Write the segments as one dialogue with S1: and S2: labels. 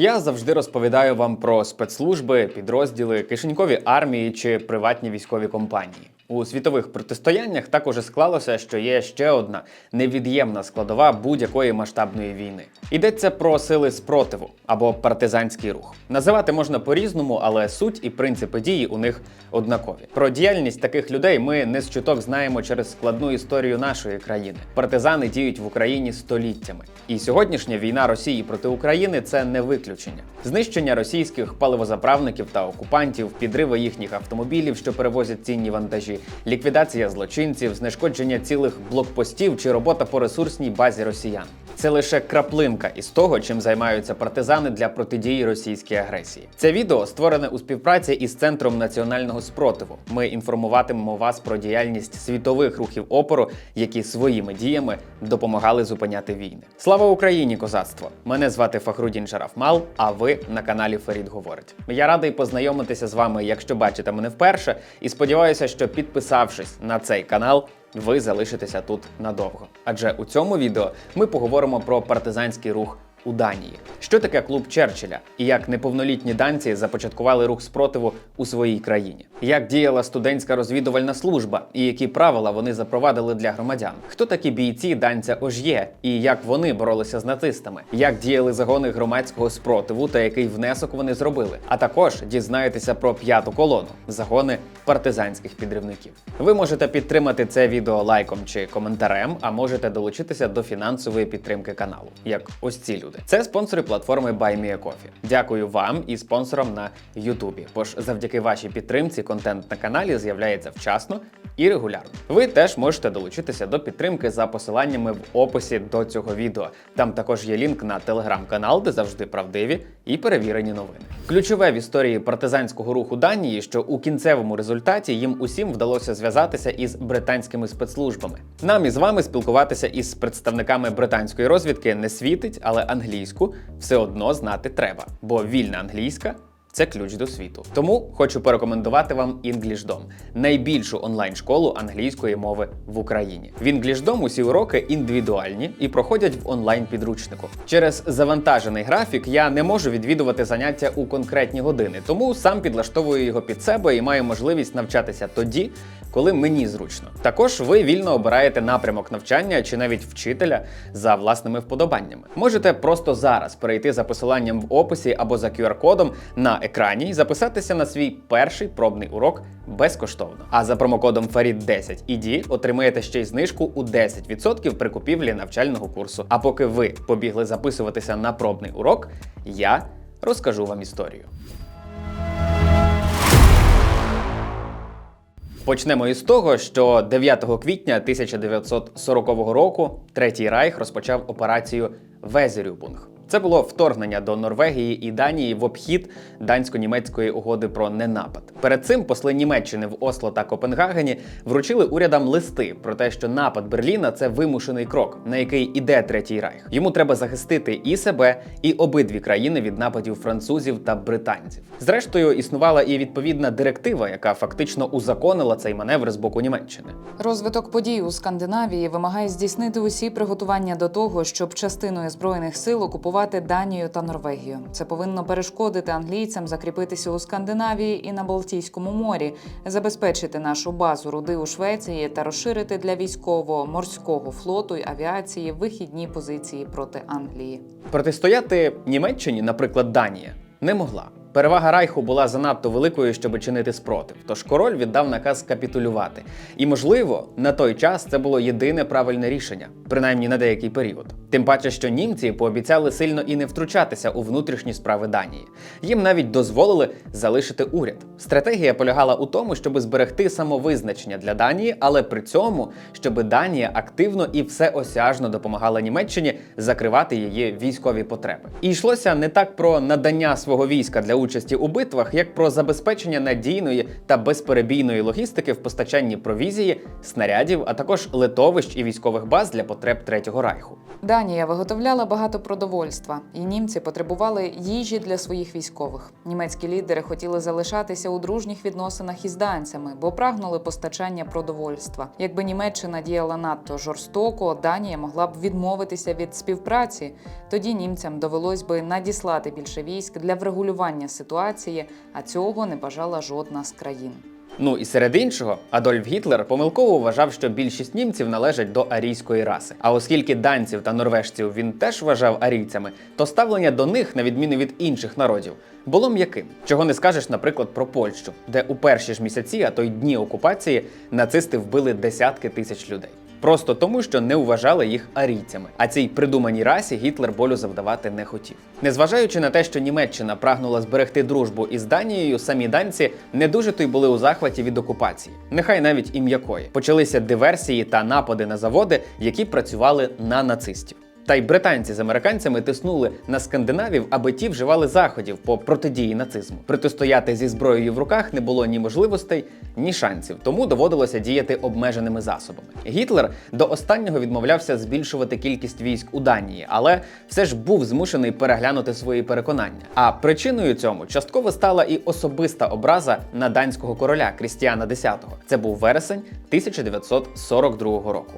S1: Я завжди розповідаю вам про спецслужби, підрозділи, кишенькові армії чи приватні військові компанії. У світових протистояннях також склалося, що є ще одна невід'ємна складова будь-якої масштабної війни. Йдеться про сили спротиву або партизанський рух. Називати можна по-різному, але суть і принципи дії у них однакові. Про діяльність таких людей ми не з чуток знаємо через складну історію нашої країни. Партизани діють в Україні століттями. І сьогоднішня війна Росії проти України це не виключення. Знищення російських паливозаправників та окупантів, підриви їхніх автомобілів, що перевозять цінні вантажі, ліквідація злочинців, знешкодження цілих блокпостів чи робота по ресурсній базі росіян. Це лише краплинка із того, чим займаються партизани для протидії російській агресії. Це відео створене у співпраці із центром національного спротиву. Ми інформуватимемо вас про діяльність світових рухів опору, які своїми діями допомагали зупиняти війни. Слава Україні, козацтво! Мене звати Фахрудін Шарафмал. А ви на каналі Фарід говорить. Я радий познайомитися з вами, якщо бачите мене вперше, і сподіваюся, що підписавшись на цей канал. Ви залишитеся тут надовго. Адже у цьому відео ми поговоримо про партизанський рух у Данії. Що таке клуб Черчилля і як неповнолітні данці започаткували рух спротиву у своїй країні? Як діяла студентська розвідувальна служба і які правила вони запровадили для громадян? Хто такі бійці данця Ож'є і як вони боролися з нацистами? Як діяли загони громадського спротиву та який внесок вони зробили? А також дізнаєтеся про п'яту колону загони партизанських підривників. Ви можете підтримати це відео лайком чи коментарем, а можете долучитися до фінансової підтримки каналу, як ось ці люди. Це спонсори платформи BuyMeACoffee. Дякую вам і спонсорам на Ютубі. Бо ж завдяки вашій підтримці контент на каналі з'являється вчасно і регулярно. Ви теж можете долучитися до підтримки за посиланнями в описі до цього відео. Там також є лінк на телеграм-канал, де завжди правдиві і перевірені новини. Ключове в історії партизанського руху Данії, що у кінцевому результаті їм усім вдалося зв'язатися із британськими спецслужбами. Нам із вами спілкуватися із представниками британської розвідки не світить, але англійську все одно знати треба, бо вільна англійська. Це ключ до світу. Тому хочу порекомендувати вам EnglishDom – найбільшу онлайн-школу англійської мови в Україні. В EnglishDom усі уроки індивідуальні і проходять в онлайн-підручнику. Через завантажений графік я не можу відвідувати заняття у конкретні години, тому сам підлаштовую його під себе і маю можливість навчатися тоді, коли мені зручно. Також ви вільно обираєте напрямок навчання чи навіть вчителя за власними вподобаннями. Можете просто зараз перейти за посиланням в описі або за QR-кодом на екрані і записатися на свій перший пробний урок безкоштовно. А за промокодом FARID10 ID отримаєте ще й знижку у 10% при купівлі навчального курсу. А поки ви побігли записуватися на пробний урок, я розкажу вам історію. Почнемо із того, що 9 квітня 1940 року Третій Райх розпочав операцію Везерюбунг. Це було вторгнення до Норвегії і Данії в обхід дансько-німецької угоди про ненапад. Перед цим посли Німеччини в Осло та Копенгагені вручили урядам листи про те, що напад Берліна це вимушений крок, на який іде третій райх. Йому треба захистити і себе, і обидві країни від нападів французів та британців. Зрештою, існувала і відповідна директива, яка фактично узаконила цей маневр з боку Німеччини.
S2: Розвиток подій у Скандинавії вимагає здійснити усі приготування до того, щоб частиною збройних сил окупувати Данію та Норвегію. Це повинно перешкодити англійцям закріпитися у Скандинавії і на Балтійському морі, забезпечити нашу базу руди у Швеції та розширити для військово-морського флоту й авіації вихідні позиції проти Англії.
S1: Протистояти Німеччині, наприклад, Данія, не могла. Перевага Райху була занадто великою, щоб чинити спротив. Тож король віддав наказ капітулювати. І, можливо, на той час це було єдине правильне рішення, принаймні на деякий період. Тим паче, що німці пообіцяли сильно і не втручатися у внутрішні справи Данії. Їм навіть дозволили залишити уряд. Стратегія полягала у тому, щоб зберегти самовизначення для Данії, але при цьому, щоб Данія активно і всеосяжно допомагала Німеччині закривати її військові потреби. І йшлося не так про надання свого війська для участі у битвах як про забезпечення надійної та безперебійної логістики в постачанні провізії, снарядів, а також литовищ і військових баз для потреб Третього райху.
S2: Данія виготовляла багато продовольства, і німці потребували їжі для своїх військових. Німецькі лідери хотіли залишатися у дружніх відносинах із данцями, бо прагнули постачання продовольства. Якби Німеччина діяла надто жорстоко, Данія могла б відмовитися від співпраці. Тоді німцям довелось би надіслати більше військ для врегулювання ситуації, а цього не бажала жодна з країн.
S1: Ну і серед іншого, Адольф Гітлер помилково вважав, що більшість німців належать до арійської раси. А оскільки данців та норвежців він теж вважав арійцями, то ставлення до них, на відміну від інших народів, було м'яким. Чого не скажеш, наприклад, про Польщу, де у перші ж місяці, а то й дні окупації, нацисти вбили десятки тисяч людей. Просто тому, що не вважали їх арійцями. А цій придуманій расі Гітлер болю завдавати не хотів. Незважаючи на те, що Німеччина прагнула зберегти дружбу із Данією, самі данці не дуже то й були у захваті від окупації, нехай навіть і м'якої. Почалися диверсії та напади на заводи, які працювали на нацистів. Та й британці з американцями тиснули на скандинавів, аби ті вживали заходів по протидії нацизму. Протистояти зі зброєю в руках не було ні можливостей, ні шансів, тому доводилося діяти обмеженими засобами. Гітлер до останнього відмовлявся збільшувати кількість військ у Данії, але все ж був змушений переглянути свої переконання. А причиною цьому частково стала і особиста образа на данського короля Крістіана X. Це був вересень 1942 року.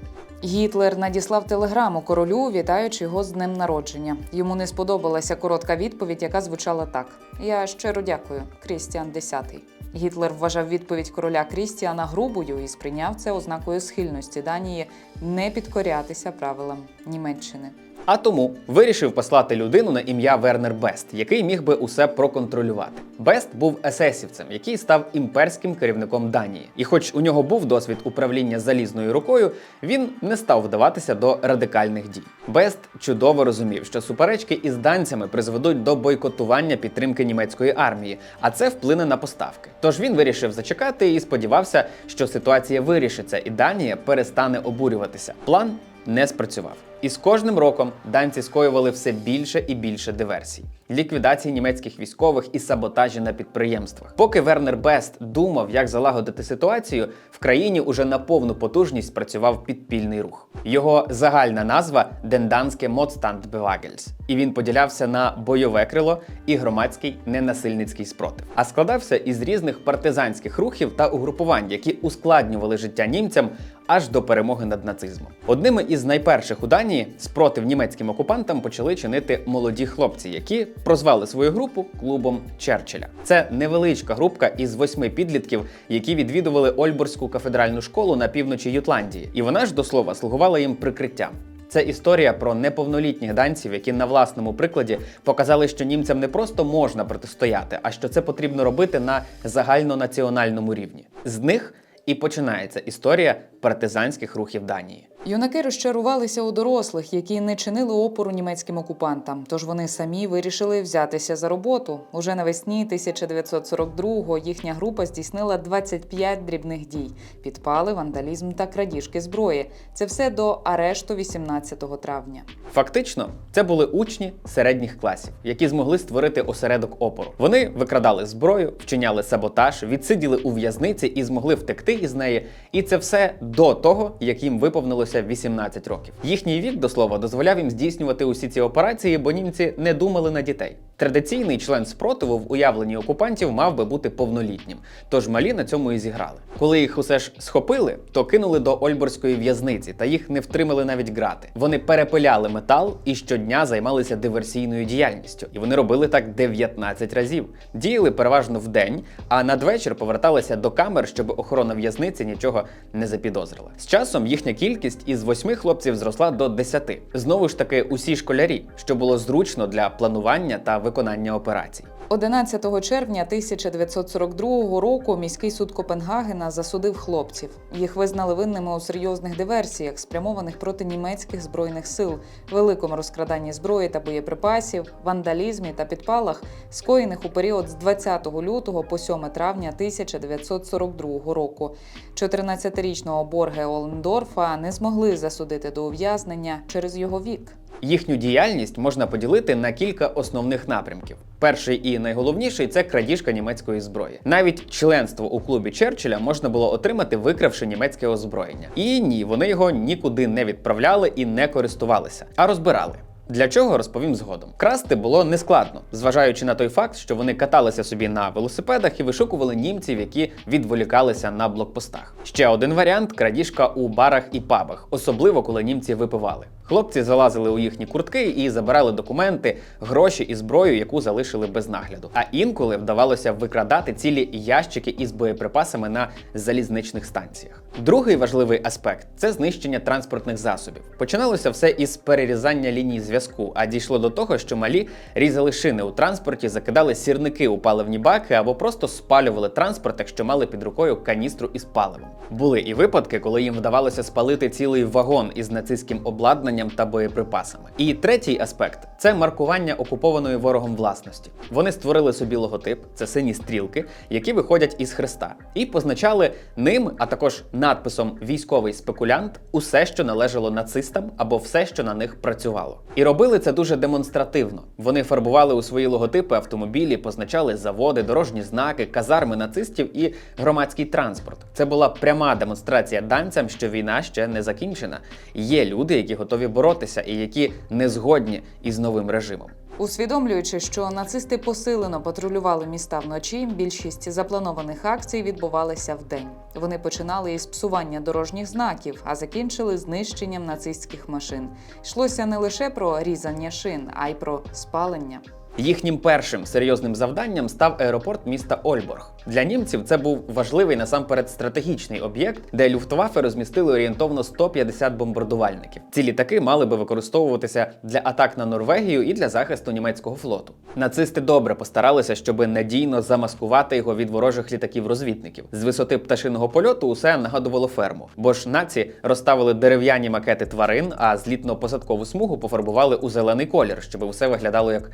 S2: Гітлер надіслав телеграму королю, вітаючи його з днем народження. Йому не сподобалася коротка відповідь, яка звучала так: Я щиро дякую, Крістіан X. Гітлер вважав відповідь короля Крістіана грубою і сприйняв це ознакою схильності Данії не підкорятися правилам Німеччини.
S1: А тому вирішив послати людину на ім'я Вернер Бест, який міг би усе проконтролювати. Бест був есесівцем, який став імперським керівником Данії. І, хоч у нього був досвід управління залізною рукою, він не став вдаватися до радикальних дій. Бест чудово розумів, що суперечки із данцями призведуть до бойкотування підтримки німецької армії, а це вплине на поставки. Тож він вирішив зачекати і сподівався, що ситуація вирішиться, і Данія перестане обурюватися. План не спрацював. І з кожним роком данці скоювали все більше і більше диверсій, ліквідації німецьких військових і саботажі на підприємствах. Поки Вернер Бест думав, як залагодити ситуацію, в країні уже на повну потужність працював підпільний рух. Його загальна назва Денданське Модстандбевагельс. І він поділявся на бойове крило і громадський ненасильницький спротив. А складався із різних партизанських рухів та угрупувань, які ускладнювали життя німцям аж до перемоги над нацизмом. Одними із найперших у Данії спротив німецьким окупантам почали чинити молоді хлопці, які прозвали свою групу клубом Черчилля. Це невеличка групка із восьми підлітків, які відвідували Ольборську кафедральну школу на півночі Ютландії, і вона ж до слова слугувала їм прикриттям. Це історія про неповнолітніх данців, які на власному прикладі показали, що німцям не просто можна протистояти, а що це потрібно робити на загальнонаціональному рівні. З них і починається історія партизанських рухів Данії.
S2: Юнаки розчарувалися у дорослих, які не чинили опору німецьким окупантам. Тож вони самі вирішили взятися за роботу. Уже навесні 1942-го їхня група здійснила 25 дрібних дій: підпали, вандалізм та крадіжки зброї. Це все до арешту 18 травня.
S1: Фактично, це були учні середніх класів, які змогли створити осередок опору. Вони викрадали зброю, вчиняли саботаж, відсиділи у в'язниці і змогли втекти із неї. І це все до того, як їм виповнилося 18 років. Їхній вік, до слова, дозволяв їм здійснювати усі ці операції, бо німці не думали на дітей. Традиційний член спротиву в уявленні окупантів мав би бути повнолітнім, тож малі на цьому і зіграли. Коли їх усе ж схопили, то кинули до Ольборської в'язниці, та їх не втримали навіть грати. Вони перепиляли метал і щодня займалися диверсійною діяльністю. І вони робили так 19 разів. Діяли переважно вдень, а надвечір поверталися до камер, щоб охорона в'язниці нічого не запідозрила. З часом їхня кількість із восьми хлопців зросла до 10. Знову ж таки, усі школярі, що було зручно для планування та виконання операцій.
S2: 11 червня 1942 року міський суд Копенгагена засудив хлопців. Їх визнали винними у серйозних диверсіях, спрямованих проти німецьких збройних сил, великому розкраданні зброї та боєприпасів, вандалізмі та підпалах, скоєних у період з 20 лютого по 7 травня 1942 року. 14-річного Борге Олендорфа не змогли засудити до ув'язнення через його вік.
S1: Їхню діяльність можна поділити на кілька основних напрямків. Перший і найголовніший це крадіжка німецької зброї. Навіть членство у клубі Черчилля можна було отримати, викравши німецьке озброєння. І ні, вони його нікуди не відправляли і не користувалися, а розбирали. Для чого розповім згодом. Красти було нескладно, зважаючи на той факт, що вони каталися собі на велосипедах і вишукували німців, які відволікалися на блокпостах. Ще один варіант крадіжка у барах і пабах, особливо коли німці випивали. Хлопці залазили у їхні куртки і забирали документи, гроші і зброю, яку залишили без нагляду. А інколи вдавалося викрадати цілі ящики із боєприпасами на залізничних станціях. Другий важливий аспект це знищення транспортних засобів. Починалося все із перерізання ліній зв'язку, а дійшло до того, що малі різали шини у транспорті, закидали сірники у паливні баки або просто спалювали транспорт, якщо мали під рукою каністру із паливом. Були і випадки, коли їм вдавалося спалити цілий вагон із нацистським обладнанням та боєприпасами. І третій аспект це маркування окупованої ворогом власності. Вони створили собі логотип, це сині стрілки, які виходять із хреста, і позначали ним, а також надписом Військовий спекулянт усе, що належало нацистам або все, що на них працювало. І робили це дуже демонстративно. Вони фарбували у свої логотипи автомобілі, позначали заводи, дорожні знаки, казарми нацистів і громадський транспорт. Це була пряма демонстрація данцям, що війна ще не закінчена. Є люди, які готові боротися і які не згодні із новим режимом.
S2: Усвідомлюючи, що нацисти посилено патрулювали міста вночі, більшість запланованих акцій відбувалися вдень. Вони починали із псування дорожніх знаків, а закінчили знищенням нацистських машин. Йшлося не лише про різання шин, а й про спалення.
S1: Їхнім першим серйозним завданням став аеропорт міста Ольборг. Для німців це був важливий насамперед стратегічний об'єкт, де люфтваффе розмістили орієнтовно 150 бомбардувальників. Ці літаки мали би використовуватися для атак на Норвегію і для захисту німецького флоту. Нацисти добре постаралися, щоб надійно замаскувати його від ворожих літаків-розвідників. З висоти пташиного польоту усе нагадувало ферму, бо ж наці розставили дерев'яні макети тварин, а злітно-посадкову смугу пофарбували у зелений колір, щоб усе виглядало як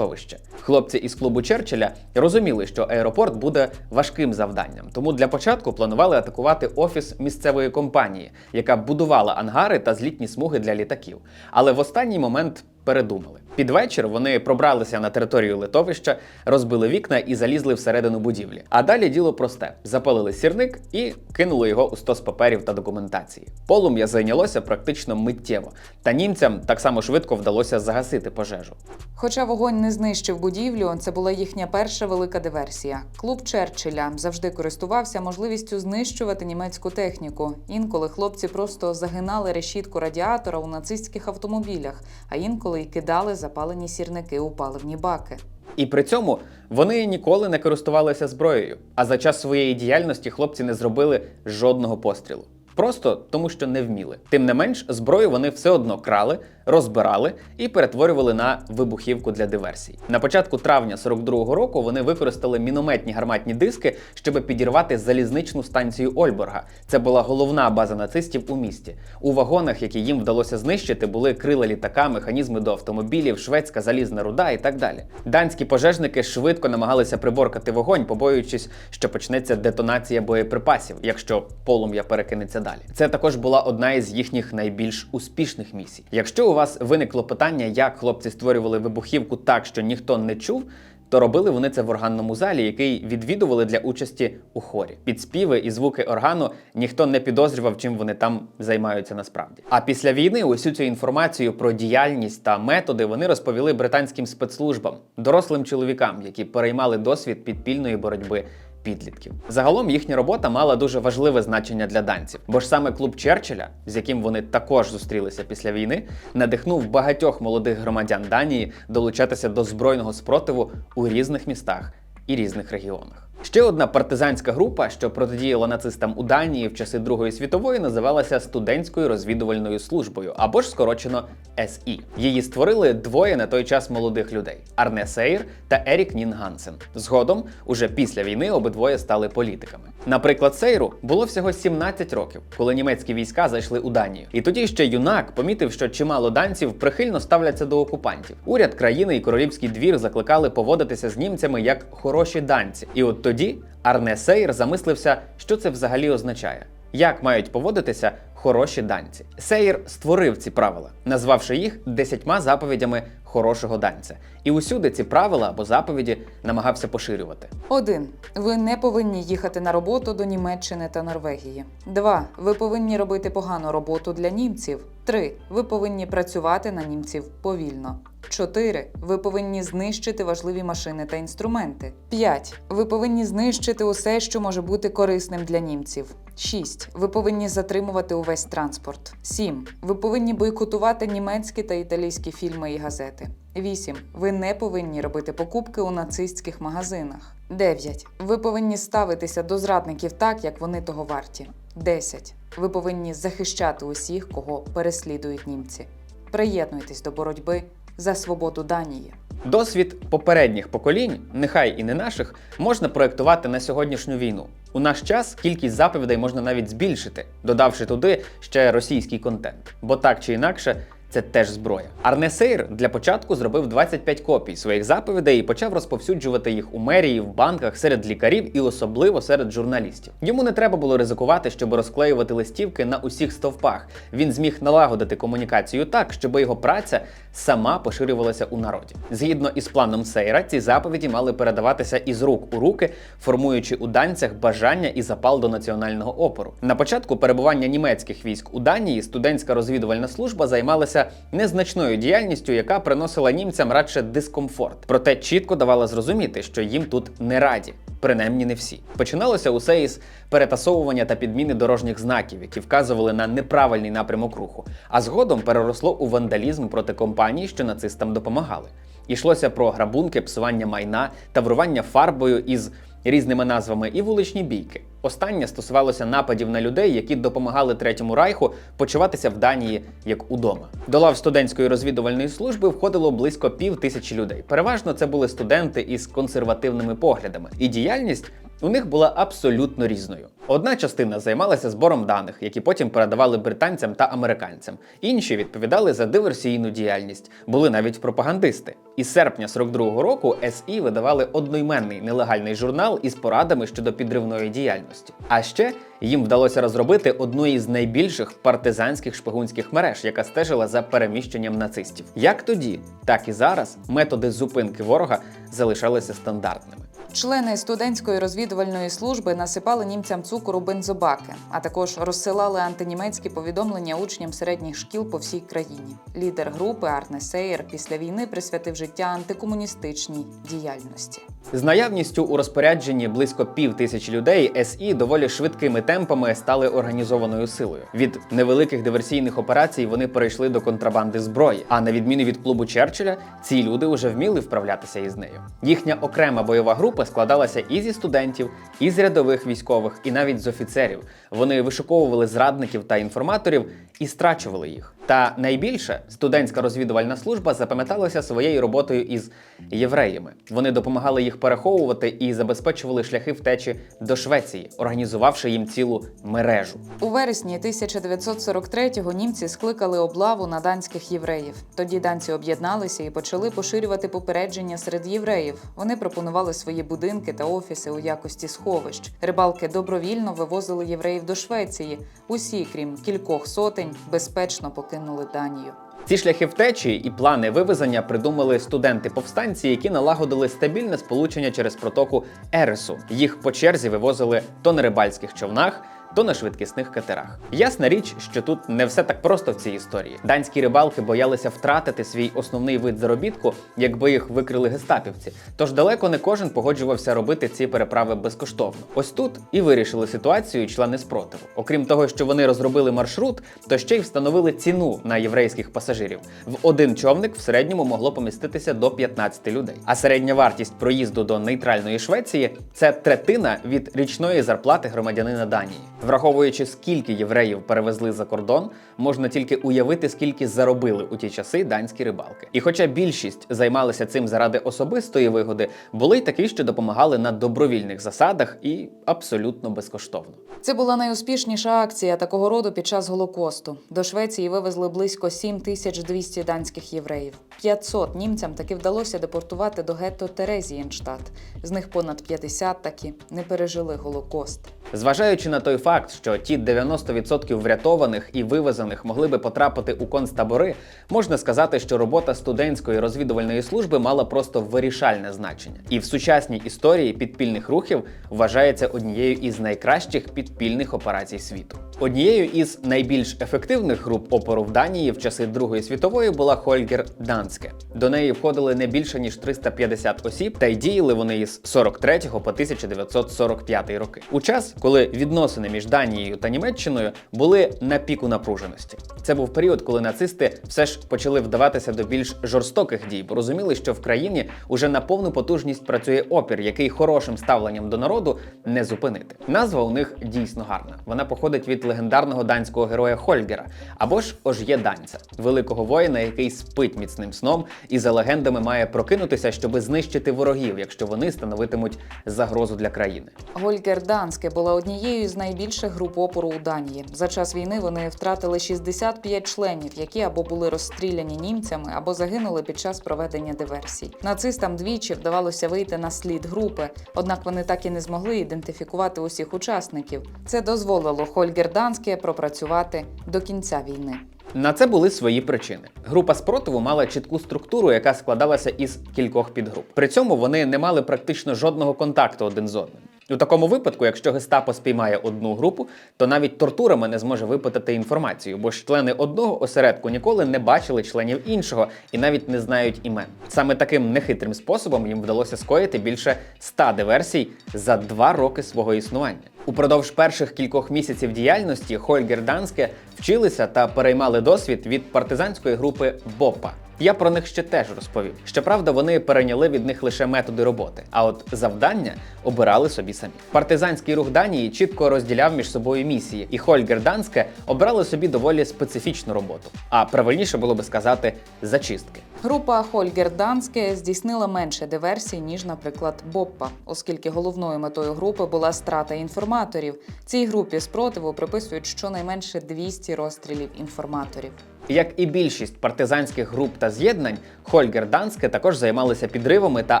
S1: пасовище. Хлопці із клубу Черчилля розуміли, що аеропорт буде важким завданням, тому для початку планували атакувати офіс місцевої компанії, яка будувала ангари та злітні смуги для літаків. Але в останній момент передумали. Під вечір вони пробралися на територію литовища, розбили вікна і залізли всередину будівлі. А далі діло просте: запалили сірник і кинули його у стос паперів та документації. Полум'я зайнялося практично миттєво, та німцям так само швидко вдалося загасити пожежу.
S2: Хоча вогонь не знищив будівлю, це була їхня перша велика диверсія. Клуб Черчилля завжди користувався можливістю знищувати німецьку техніку. Інколи хлопці просто загинали решітку радіатора у нацистських автомобілях, а інколи й кидали запалені сірники у паливні баки.
S1: І при цьому вони ніколи не користувалися зброєю. А за час своєї діяльності хлопці не зробили жодного пострілу. Просто тому, що не вміли. Тим не менш, зброю вони все одно крали, розбирали і перетворювали на вибухівку для диверсій. На початку травня 42-го року вони використали мінометні гарматні диски, щоб підірвати залізничну станцію Ольборга. Це була головна база нацистів у місті. У вагонах, які їм вдалося знищити, були крила літака, механізми до автомобілів, шведська залізна руда і так далі. Данські пожежники швидко намагалися приборкати вогонь, побоюючись, що почнеться детонація боєприпасів, якщо полум'я перекинеться далі. Це також була одна із їхніх найбільш успішних місій. Якщо у вас виникло питання, як хлопці створювали вибухівку так, що ніхто не чув. То робили вони це в органному залі, який відвідували для участі у хорі. Під співи і звуки органу ніхто не підозрював, чим вони там займаються насправді. А після війни усю цю інформацію про діяльність та методи вони розповіли британським спецслужбам, дорослим чоловікам, які переймали досвід підпільної боротьби підлітків. Загалом їхня робота мала дуже важливе значення для данців, бо ж саме клуб Черчилля, з яким вони також зустрілися після війни, надихнув багатьох молодих громадян Данії долучатися до збройного спротиву у різних містах і різних регіонах. Ще одна партизанська група, що протидіяла нацистам у Данії в часи Другої світової, називалася студентською розвідувальною службою або ж скорочено СІ. Її створили двоє на той час молодих людей: Арне Сейр та Ерік Нін Гансен. Згодом, уже після війни, обидвоє стали політиками. Наприклад, Сейру було всього 17 років, коли німецькі війська зайшли у Данію. І тоді ще юнак помітив, що чимало данців прихильно ставляться до окупантів. Уряд країни і королівський двір закликали поводитися з німцями як хороші данці. І от тоді Арне Сейр замислився, що це взагалі означає. Як мають поводитися хороші данці. Сейр створив ці правила, назвавши їх десятьма заповідями хорошого данця. І усюди ці правила або заповіді намагався поширювати.
S2: 1. Ви не повинні їхати на роботу до Німеччини та Норвегії. 2. Ви повинні робити погану роботу для німців. 3. Ви повинні працювати на німців повільно. 4. Ви повинні знищити важливі машини та інструменти. 5. Ви повинні знищити усе, що може бути корисним для німців. 6. Ви повинні затримувати увесь транспорт. 7. Ви повинні бойкотувати німецькі та італійські фільми і газети. 8. Ви не повинні робити покупки у нацистських магазинах. 9. Ви повинні ставитися до зрадників так, як вони того варті. 10. Ви повинні захищати усіх, кого переслідують німці. Приєднуйтесь до боротьби за свободу Данії.
S1: Досвід попередніх поколінь, нехай і не наших, можна проєктувати на сьогоднішню війну. У наш час кількість заповідей можна навіть збільшити, додавши туди ще російський контент. Бо так чи інакше, це теж зброя. Арне Сейр для початку зробив 25 копій своїх заповідей і почав розповсюджувати їх у мерії, в банках, серед лікарів і особливо серед журналістів. Йому не треба було ризикувати, щоб розклеювати листівки на усіх стовпах. Він зміг налагодити комунікацію так, щоб його праця сама поширювалася у народі. Згідно із планом Сейра, ці заповіді мали передаватися із рук у руки, формуючи у данцях бажання і запал до національного опору. На початку перебування німецьких військ у Данії студентська розвідувальна служба займалася незначною діяльністю, яка приносила німцям радше дискомфорт. Проте чітко давала зрозуміти, що їм тут не раді. Принаймні не всі. Починалося усе із перетасовування та підміни дорожніх знаків, які вказували на неправильний напрямок руху, а згодом переросло у вандалізм проти компаній, що нацистам допомагали. Йшлося про грабунки, псування майна, таврування фарбою із різними назвами і вуличні бійки. Останнє стосувалося нападів на людей, які допомагали Третьому Райху почуватися в Данії як удома. До лав студентської розвідувальної служби входило близько пів тисячі людей. Переважно це були студенти із консервативними поглядами, і діяльність у них була абсолютно різною. Одна частина займалася збором даних, які потім передавали британцям та американцям. Інші відповідали за диверсійну діяльність, були навіть пропагандисти. Із серпня 42-го року СІ видавали одноіменний нелегальний журнал із порадами щодо підривної діяльності. А ще їм вдалося розробити одну із найбільших партизанських шпигунських мереж, яка стежила за переміщенням нацистів. Як тоді, так і зараз методи зупинки ворога залишалися стандартними.
S2: Члени студентської розвідувальної служби насипали німцям цукору бензобаки, а також розсилали антинімецькі повідомлення учням середніх шкіл по всій країні. Лідер групи Арне Сейер після війни присвятив життя антикомуністичній діяльності.
S1: З наявністю у розпорядженні близько пів тисячі людей СІ доволі швидкими темпами стали організованою силою. Від невеликих диверсійних операцій вони перейшли до контрабанди зброї. А на відміну від клубу Черчилля, ці люди вже вміли вправлятися із нею. Їхня окрема бойова група складалася і зі студентів, і з рядових військових, і навіть з офіцерів. Вони вишуковували зрадників та інформаторів і страчували їх. Та найбільше студентська розвідувальна служба запам'яталася своєю роботою із євреями. Вони допомагали їх переховувати і забезпечували шляхи втечі до Швеції, організувавши їм цілу мережу.
S2: У вересні 1943-го німці скликали облаву на данських євреїв. Тоді данці об'єдналися і почали поширювати попередження серед євреїв. Вони пропонували свої будинки та офіси у якості сховищ. Рибалки добровільно вивозили євреїв до Швеції. Усі, крім кількох сотень, безпечно покинули Данію.
S1: Ці шляхи втечі і плани вивезення придумали студенти-повстанці, які налагодили стабільне сполучення через протоку Ересу. Їх по черзі вивозили то на рибальських човнах, то на швидкісних катерах. Ясна річ, що тут не все так просто в цій історії. Данські рибалки боялися втратити свій основний вид заробітку, якби їх викрили гестапівці. Тож далеко не кожен погоджувався робити ці переправи безкоштовно. Ось тут і вирішили ситуацію члени спротиву. Окрім того, що вони розробили маршрут, то ще й встановили ціну на єврейських пасажирів. В один човник в середньому могло поміститися до 15 людей. А середня вартість проїзду до нейтральної Швеції це третина від річної зарплати громадянина Данії. Враховуючи, скільки євреїв перевезли за кордон, можна тільки уявити, скільки заробили у ті часи данські рибалки. І хоча більшість займалися цим заради особистої вигоди, були й такі, що допомагали на добровільних засадах і абсолютно безкоштовно.
S2: Це була найуспішніша акція такого роду під час Голокосту. До Швеції вивезли близько 7200 данських євреїв. 500 німцям таки вдалося депортувати до гетто Терезієнштадт. З них понад 50 таки не пережили Голокост.
S1: Зважаючи на той факт, факт, що ті 90% врятованих і вивезених могли би потрапити у концтабори, можна сказати, що робота студентської розвідувальної служби мала просто вирішальне значення. І в сучасній історії підпільних рухів вважається однією із найкращих підпільних операцій світу. Однією із найбільш ефективних груп опору в Данії в часи Другої світової була Хольгер Данське. До неї входили не більше ніж 350 осіб, та й діяли вони із 43 по 1945 роки. У час, коли відносини між Данією та Німеччиною були на піку напруженості. Це був період, коли нацисти все ж почали вдаватися до більш жорстоких дій, бо розуміли, що в країні уже на повну потужність працює опір, який хорошим ставленням до народу не зупинити. Назва у них дійсно гарна. Вона походить від легендарного данського героя Хольгера або ж Ож'є Данця, великого воїна, який спить міцним сном і за легендами має прокинутися, щоби знищити ворогів, якщо вони становитимуть загрозу для країни.
S2: Гольгер Данське була однією з найбільших груп опору у Данії. За час війни вони втратили 65 членів, які або були розстріляні німцями, або загинули під час проведення диверсій. Нацистам двічі вдавалося вийти на слід групи, однак вони так і не змогли ідентифікувати усіх учасників. Це дозволило Хольгер Данське пропрацювати до кінця війни.
S1: На це були свої причини. Група спротиву мала чітку структуру, яка складалася із кількох підгруп. При цьому вони не мали практично жодного контакту один з одним. У такому випадку, якщо гестапо спіймає одну групу, то навіть тортурами не зможе випитати інформацію, бо ж члени одного осередку ніколи не бачили членів іншого і навіть не знають імен. Саме таким нехитрим способом їм вдалося скоїти більше ста диверсій за два роки свого існування. Упродовж перших кількох місяців діяльності Хольгер Данське вчилися та переймали досвід від партизанської групи БОПА. Я про них ще теж розповів. Щоправда, вони перейняли від них лише методи роботи, а от завдання обирали собі самі. Партизанський рух Данії чітко розділяв між собою місії, і Хольгер Данське обрали собі доволі специфічну роботу. А правильніше було би сказати зачистки.
S2: Група Хольгер Данське здійснила менше диверсій, ніж, наприклад, Боппа, оскільки головною метою групи була страта інформаторів. Цій групі спротиву приписують щонайменше 200 розстрілів інформаторів.
S1: Як і більшість партизанських груп та з'єднань, Хольгер Данське також займалися підривами та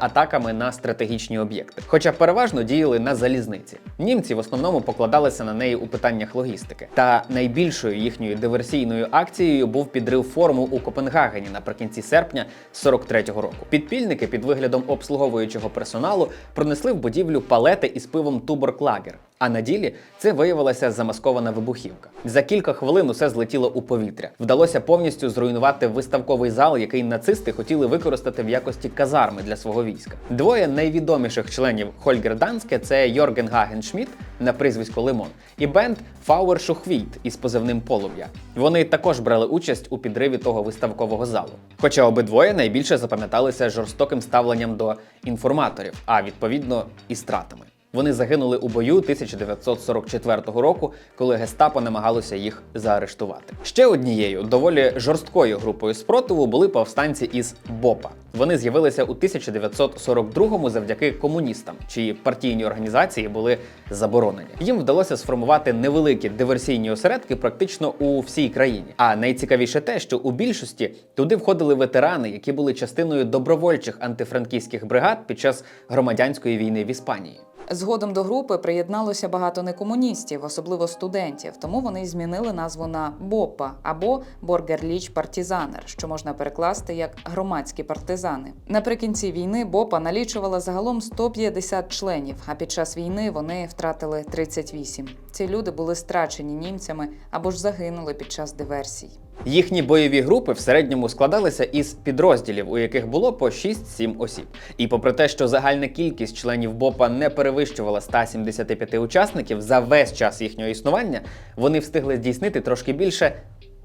S1: атаками на стратегічні об'єкти, хоча переважно діяли на залізниці. Німці в основному покладалися на неї у питаннях логістики. Та найбільшою їхньою диверсійною акцією був підрив форму у Копенгагені наприкінці серпня 43-го року. Підпільники під виглядом обслуговуючого персоналу пронесли в будівлю палети із пивом Туборклагер. А на ділі це виявилася замаскована вибухівка. За кілька хвилин усе злетіло у повітря. Вдалося повністю зруйнувати виставковий зал, який нацисти хотіли використати в якості казарми для свого війська. Двоє найвідоміших членів Хольгер Данське це Йорген Гаген Шмідт на прізвисько Лимон і бенд Фауер Шухвіт із позивним Полум'я. Вони також брали участь у підриві того виставкового залу. Хоча обидвоє найбільше запам'яталися жорстоким ставленням до інформаторів, а відповідно і стратами. Вони загинули у бою 1944 року, коли гестапо намагалося їх заарештувати. Ще однією доволі жорсткою групою спротиву були повстанці із БОПа. Вони з'явилися у 1942-му завдяки комуністам, чиї партійні організації були заборонені. Їм вдалося сформувати невеликі диверсійні осередки практично у всій країні. А найцікавіше те, що у більшості туди входили ветерани, які були частиною добровольчих антифранківських бригад під час громадянської війни в Іспанії.
S2: Згодом до групи приєдналося багато некомуністів, особливо студентів, тому вони змінили назву на БОПА або Боргерліч Партізанер, що можна перекласти як громадські партизани. Наприкінці війни БОПА налічувала загалом 150 членів, а під час війни вони втратили 38. Ці люди були страчені німцями або ж загинули під час диверсій.
S1: Їхні бойові групи в середньому складалися із підрозділів, у яких було по 6-7 осіб. І попри те, що загальна кількість членів БОПа не перевищувала 175 учасників за весь час їхнього існування, вони встигли здійснити трошки більше.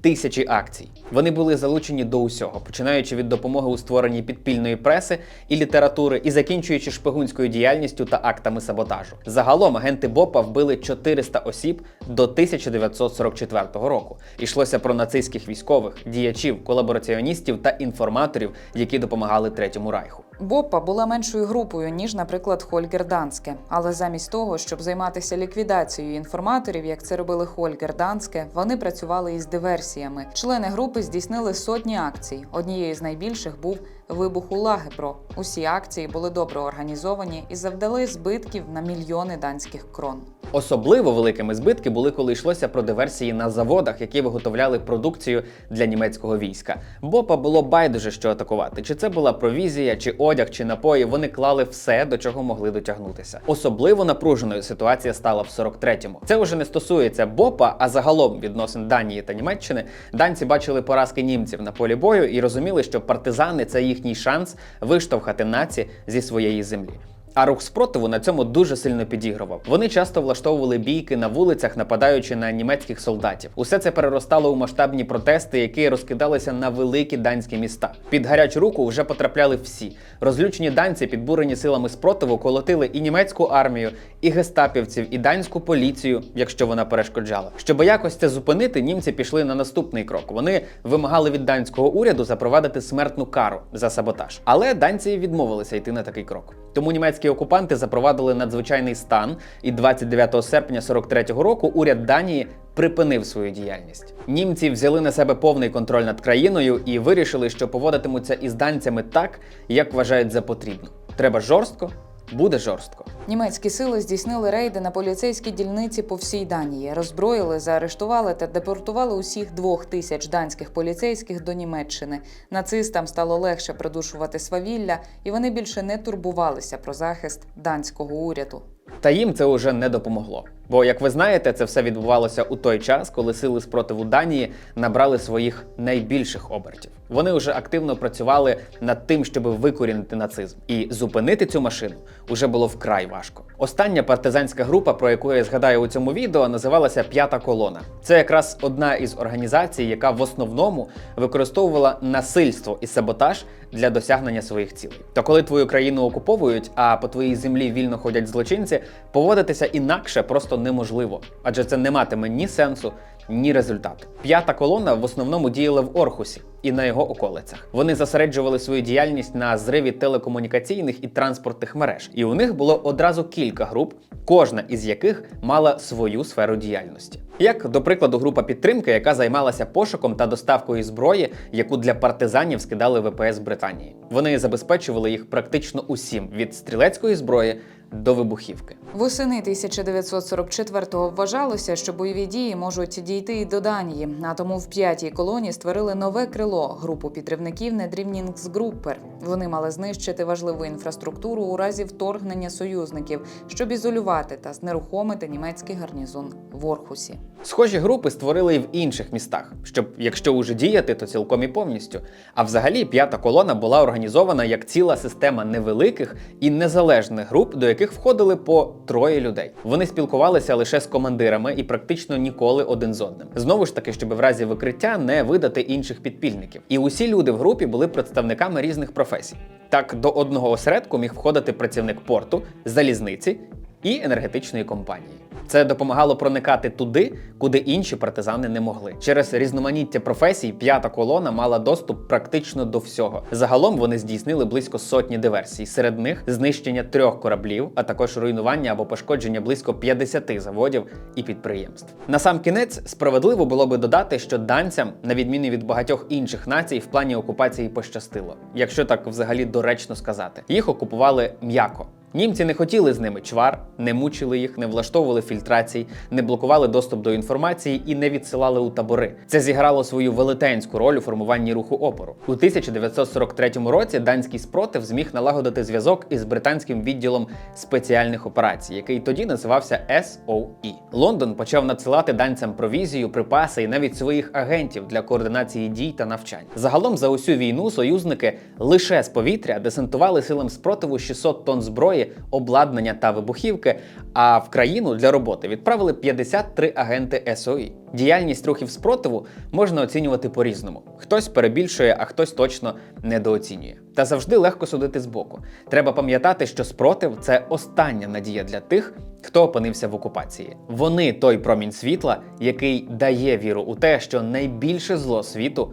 S1: Тисячі акцій. Вони були залучені до усього, починаючи від допомоги у створенні підпільної преси і літератури, і закінчуючи шпигунською діяльністю та актами саботажу. Загалом агенти БОПа вбили 400 осіб до 1944 року. Ішлося про нацистських військових, діячів, колабораціоністів та інформаторів, які допомагали Третьому Райху.
S2: Боппа була меншою групою, ніж, наприклад, Хольгер Данське. Але замість того, щоб займатися ліквідацією інформаторів, як це робили Хольгер Данське, вони працювали із диверсіями. Члени групи здійснили сотні акцій. Однією з найбільших був вибуху Лагебро. Усі акції були добре організовані і завдали збитків на мільйони данських крон.
S1: Особливо великими збитки були, коли йшлося про диверсії на заводах, які виготовляли продукцію для німецького війська. Бопа було байдуже, що атакувати. Чи це була провізія, чи одяг, чи напої. Вони клали все, до чого могли дотягнутися. Особливо напруженою ситуація стала в 43-му. Це вже не стосується Бопа, а загалом відносин Данії та Німеччини. Данці бачили поразки німців на полі бою і розуміли, що партизани це їхній шанс виштовхати наці зі своєї землі. А рух спротиву на цьому дуже сильно підігрував. Вони часто влаштовували бійки на вулицях, нападаючи на німецьких солдатів. Усе це переростало у масштабні протести, які розкидалися на великі данські міста. Під гарячу руку вже потрапляли всі. Розлючені данці, підбурені силами спротиву, колотили і німецьку армію, і гестапівців, і данську поліцію, якщо вона перешкоджала. Щоб якось це зупинити, німці пішли на наступний крок. Вони вимагали від данського уряду запровадити смертну кару за саботаж. Але данці відмовилися йти на такий крок. Тому німецькі окупанти запровадили надзвичайний стан, і 29 серпня 43-го року уряд Данії припинив свою діяльність. Німці взяли на себе повний контроль над країною і вирішили, що поводитимуться із данцями так, як вважають за потрібно. Треба жорстко, буде жорстко.
S2: Німецькі сили здійснили рейди на поліцейські дільниці по всій Данії, роззброїли, заарештували та депортували усіх двох тисяч данських поліцейських до Німеччини. Нацистам стало легше придушувати свавілля, і вони більше не турбувалися про захист данського уряду.
S1: Та їм це уже не допомогло. Бо, як ви знаєте, це все відбувалося у той час, коли сили спротиву Данії набрали своїх найбільших обертів. Вони вже активно працювали над тим, щоб викорінити нацизм. І зупинити цю машину уже було вкрай важко. Остання партизанська група, про яку я згадаю у цьому відео, називалася П'ята колона. Це якраз одна із організацій, яка в основному використовувала насильство і саботаж для досягнення своїх цілей. Та коли твою країну окуповують, а по твоїй землі вільно ходять злочинці, поводитися інакше просто неможливо, адже це не матиме ні сенсу, ні результату. П'ята колона в основному діяла в Орхусі і на його околицях. Вони зосереджували свою діяльність на зриві телекомунікаційних і транспортних мереж, і у них було одразу кілька груп, кожна із яких мала свою сферу діяльності. Як, до прикладу, група підтримки, яка займалася пошуком та доставкою зброї, яку для партизанів скидали ВПС Британії. Вони забезпечували їх практично усім від стрілецької зброї до вибухівки.
S2: Восени 1944-го вважалося, що бойові дії можуть дійти і до Данії. А тому в п'ятій колонії створили нове крило групу підривників Недрівнінгсгруппер. Вони мали знищити важливу інфраструктуру у разі вторгнення союзників, щоб ізолювати та знерухомити німецький гарнізон в Орхусі.
S1: Схожі групи створили і в інших містах, щоб, якщо уже діяти, то цілком і повністю. А взагалі п'ята колона була організована як ціла система невеликих і незалежних груп, до яких входили по троє людей. Вони спілкувалися лише з командирами і практично ніколи один з одним. Знову ж таки, щоб в разі викриття не видати інших підпільників. І усі люди в групі були представниками різних професій. Так, до одного осередку міг входити працівник порту, залізниці і енергетичної компанії. Це допомагало проникати туди, куди інші партизани не могли. Через різноманіття професій п'ята колона мала доступ практично до всього. Загалом вони здійснили близько сотні диверсій. Серед них знищення трьох кораблів, а також руйнування або пошкодження близько 50 заводів і підприємств. На сам кінець справедливо було би додати, що данцям, на відміну від багатьох інших націй, в плані окупації пощастило, якщо так взагалі доречно сказати. Їх окупували м'яко. Німці не хотіли з ними чвар, не мучили їх, не влаштовували фільтрацій, не блокували доступ до інформації і не відсилали у табори. Це зіграло свою велетенську роль у формуванні руху опору. У 1943 році данський спротив зміг налагодити зв'язок із британським відділом спеціальних операцій, який тоді називався SOE. Лондон почав надсилати данцям провізію, припаси і навіть своїх агентів для координації дій та навчань. Загалом за усю війну союзники лише з повітря десантували силам спротиву 600 тонн обладнання та вибухівки. А в країну для роботи відправили 53 агенти СОІ. Діяльність рухів спротиву можна оцінювати по-різному. Хтось перебільшує, а хтось точно недооцінює. Та завжди легко судити збоку. Треба пам'ятати, що спротив це остання надія для тих, хто опинився в окупації. Вони той промінь світла, який дає віру у те, що найбільше зло світу